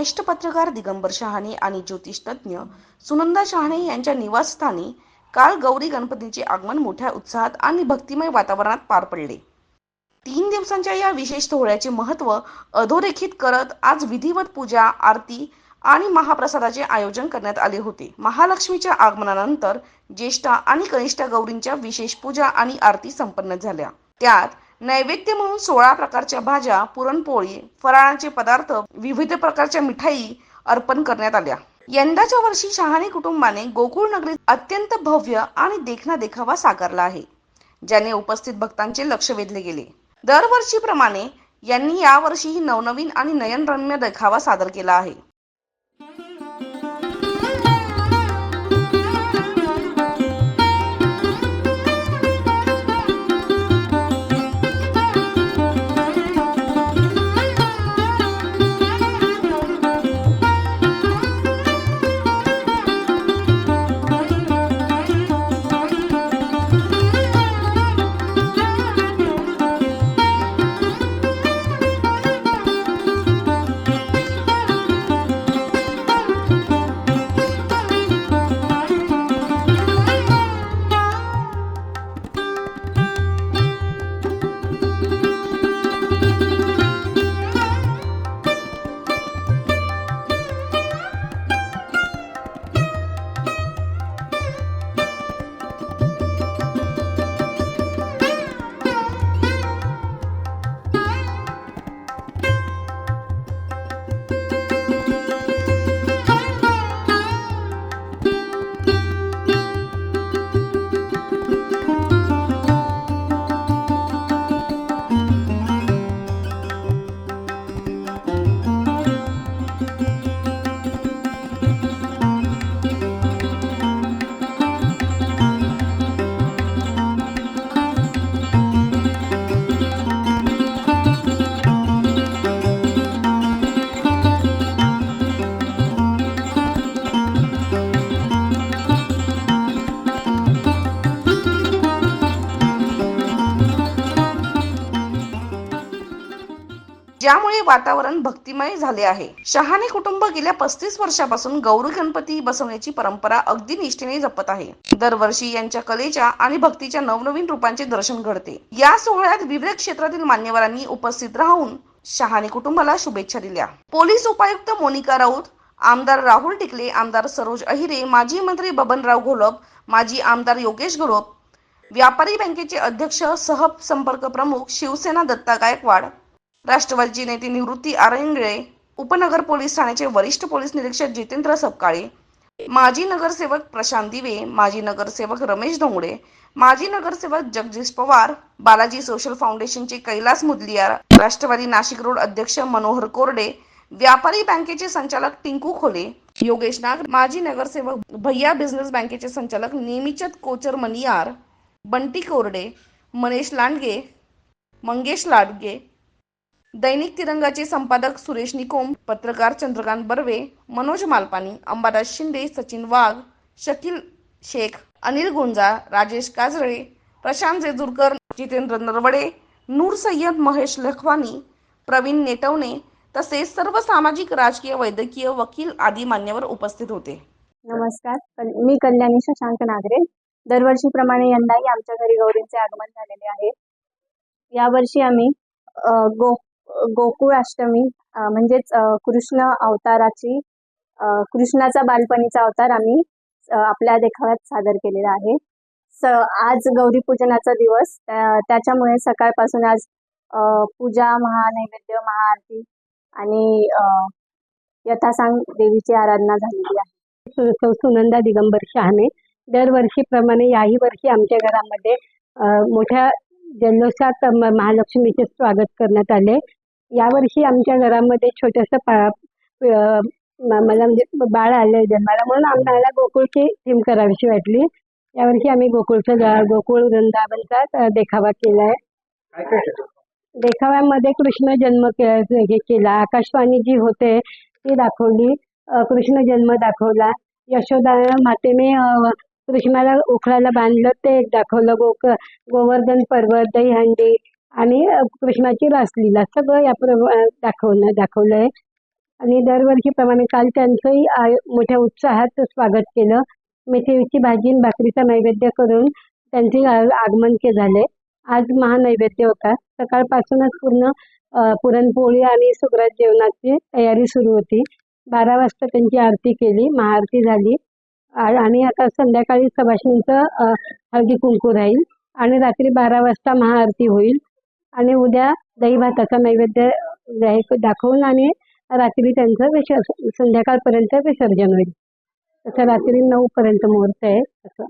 ज्येष्ठ पत्रकार दिगंबर शहाणे आणि ज्योतिषतज्ञ सुनंदा शहाणे यांच्या निवासस्थानी काल गौरी गणपतीचे आगमन मोठ्या उत्साहात आणि भक्तिमय वातावरणात पार पडले. तीन दिवसांच्या या विशेष सोहळ्याचे महत्त्व अधोरेखित करत आज विधिवत पूजा आरती आणि महाप्रसादाचे आयोजन करण्यात आले होते. महालक्ष्मीच्या आगमनानंतर ज्येष्ठा आणि कनिष्ठा गौरींच्या विशेष पूजा आणि आरती संपन्न झाल्या. त्यात नैवेद्य म्हणून सोळा प्रकारच्या भाज्या पुरणपोळी फराळाचे पदार्थ विविध प्रकारच्या मिठाई अर्पण करण्यात आल्या. यंदाच्या वर्षी शहाणे कुटुंबाने गोकुळ नगरीत अत्यंत भव्य आणि देखणा देखावा साकारला आहे ज्याने उपस्थित भक्तांचे लक्ष वेधले गेले. दरवर्षीप्रमाणे यांनी यावर्षीही नवनवीन आणि नयनरम्य देखावा सादर केला आहे. ज्यामुळे वातावरण भक्तिमय झाले आहे. शहाणे कुटुंब गेल्या पस्तीस वर्षापासून गौरी गणपती बसवण्याची परंपरा अगदी निष्ठेने जपत आहे. दरवर्षी यांच्या कलेच्या आणि भक्तीच्या नवनवीन रूपांचे दर्शन घडते. या सोहळ्यात विविध क्षेत्रातील मान्यवरांनी उपस्थित राहून शहाणे कुटुंबाला शुभेच्छा दिल्या. पोलीस उपायुक्त मोनिका राऊत आमदार राहुल टिकले आमदार सरोज अहिरे माजी मंत्री बबनराव घोलप माजी आमदार योगेश घोलप व्यापारी बँकेचे अध्यक्ष सह संपर्क प्रमुख शिवसेना दत्ता गायकवाड राष्ट्रवादीचे नेते निवृत्ती आरंगळे उपनगर पोलीस ठाण्याचे वरिष्ठ पोलीस निरीक्षक जितेंद्र सपकाळे माजी नगरसेवक प्रशांत दिवे माजी नगरसेवक रमेश धोंगडे माजी नगरसेवक जगदीश पवार बालाजी सोशल फाउंडेशनचे कैलास मुदलियार राष्ट्रवादी नाशिक रोड अध्यक्ष मनोहर कोरडे व्यापारी बँकेचे संचालक टिंकू खोले योगेश नाग माजी नगरसेवक भैया बिझनेस बँकेचे संचालक नेमिचत कोचर मनियार बंटी कोरडे मनेश लांडगे मंगेश लाडगे दैनिक तिरंगाचे संपादक सुरेश निकोम पत्रकार चंद्रकांत बर्वे मनोज मालपानी अंबादास शिंदे सचिन वाघ शकील शेख अनिल गुंजा राजेश काजळे प्रशांत जेजुरकर जितेंद्र नरवडे नूर सय्यद महेश लखवानी प्रवीण नेटवणे तसेच सर्व सामाजिक राजकीय वैद्यकीय वकील आदी मान्यवर उपस्थित होते. नमस्कार. मी कल्याणी शशांक नागरे. दरवर्षीप्रमाणे यंदाही आमच्या घरी गौरींचे आगमन झालेले आहे. यावर्षी आम्ही गो गोकुळाष्टमी म्हणजेच कृष्ण अवताराची कृष्णाचा बालपणीचा अवतार आम्ही आपल्या देखाव्यात सादर केलेला आहे. स आज गौरीपूजनाचा दिवस त्या- त्याच्यामुळे सकाळपासून आज पूजा महानैवेद्य महाआरती आणि यथासांग देवीची आराधना झालेली आहे. सुनंदा दिगंबर शहाणे. दरवर्षीप्रमाणे याही वर्षी आमच्या घरामध्ये मोठ्या जल्लोषात म- महालक्ष्मीचे स्वागत करण्यात आले. यावर्षी आमच्या घरामध्ये छोटंसं मला म्हणजे बाळ आलं जन्माला म्हणून आम्हाला गोकुळची थीम करावीशी वाटली. यावर्षी आम्ही गोकुळचं गोकुळ वृंदावनचा देखावा केला? आहे देखाव्यामध्ये कृष्ण जन्म हे केला. आकाशवाणी जी होते ती दाखवली. कृष्ण जन्म दाखवला. यशोदा मातेने कृष्णाला उखळाला बांधलं ते एक दाखवलं. गोक गोवर्धन पर्वत दहीहंडी आणि कृष्णाची रासलीला सगळं या दाखवणं दाखवलं आहे आणि दरवर्षीप्रमाणे काल त्यांचंही मोठ्या उत्साहात स्वागत केलं. मेथीची भाजी आणि भाकरीचा नैवेद्य करून त्यांचे आगमन के झाले आज महानैवेद्य होता. सकाळपासूनच पूर्ण पुरणपोळी आणि सुग्रात जेवणाची तयारी सुरू होती. बारा वाजता त्यांची आरती केली महाआरती झाली. आ- आणि आता संध्याकाळी सभाषणींचं हळदी कुंकू राहील. आणि रात्री बारा वाजता महाआरती होईल. आणि उद्या दही भाताचा नैवेद्य दाखवून आणि रात्री त्यांचं विसर्जन संध्याकाळपर्यंत विसर्जन होईल. तसं रात्री नऊपर्यंत मुहूर्त आहे असं